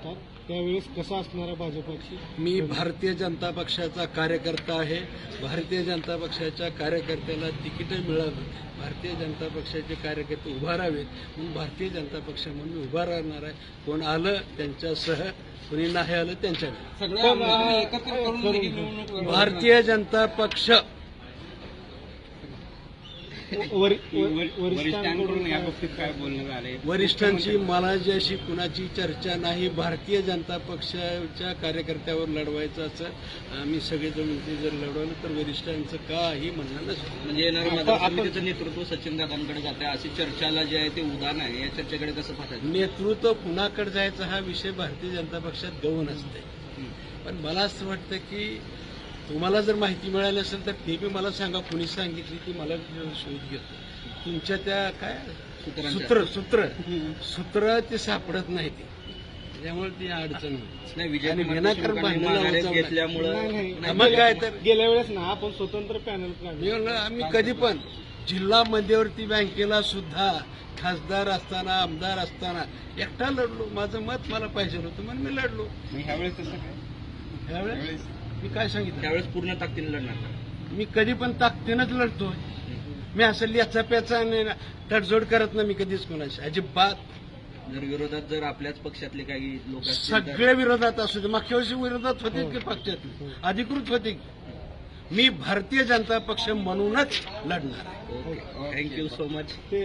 असतात त्यावेळेस कसं असणार आहे भाजपाची? मी भारतीय जनता पक्षाचा कार्यकर्ता आहे. भारतीय जनता पक्षाच्या कार्यकर्त्याला तिकीट मिळावं भारतीय जनता पक्षाचे कार्यकर्ते उभा राहावेत. म्हणून भारतीय जनता पक्ष म्हणून मी उभा राहणार आहे. कोण आलं त्यांच्यासह कोणी नाही आलं त्यांच्या ही. भारतीय जनता पक्ष वरिष्ठांकडून या काय- बाबतीत काय बोलणं झालंय? वरिष्ठांची मला जी अशी कुणाची चर्चा नाही. भारतीय जनता पक्षाच्या कार्यकर्त्यावर लढवायचं असं आम्ही सगळेजण म्हणते जर लढवलं तर वरिष्ठांचं काही म्हणणं नसतं. म्हणजे येणारं मतदार समितीचं नेतृत्व सचिन दादांकडे जाते अशी चर्चाला जे आहे ते उदाहरण आहे. या चर्चेकडे कसं पाहतात नेतृत्व कुणाकडे जायचा हा विषय भारतीय जनता पक्षात गौण असते पण मला असं वाटतं की तुम्हाला जर माहिती मिळाली असेल तर ते बी मला सांगा. कुणी सांगितली की मला शोध घेतो तुमच्या त्या काय. सूत्र सूत्र. सूत्र ते सापडत नाही ते. त्यामुळे ती अडचण नाही. विजय. घेतल्यामुळं नाही, नाही. नाही, मग काय तर? गेल्या वेळेस ना आपण स्वतंत्र पॅनल आम्ही कधी पण जिल्हा मध्यवर्ती बँकेला सुद्धा खासदार असताना आमदार असताना एकटा लढलो. माझं मत मला पाहिजे होतं म्हणून मी लढलो. ह्यावेळेस मी काय सांगितलं? त्यावेळेस पूर्ण ताकदीने लढणार. मी कधी पण ताकदीनच लढतोय. मी असं लिहाचा प्याचा आणि तडजोड करत नाही मी कधीच कोणाशी. अजिबात. जर विरोधात जर आपल्याच पक्षातले काही लोक असतील तर- सगळे विरोधात असू दे. मागच्या वर्षी विरोधात होते की पक्षात? अधिकृत होते की? मी भारतीय जनता पक्ष म्हणूनच लढणार थँक्यू सो मच ते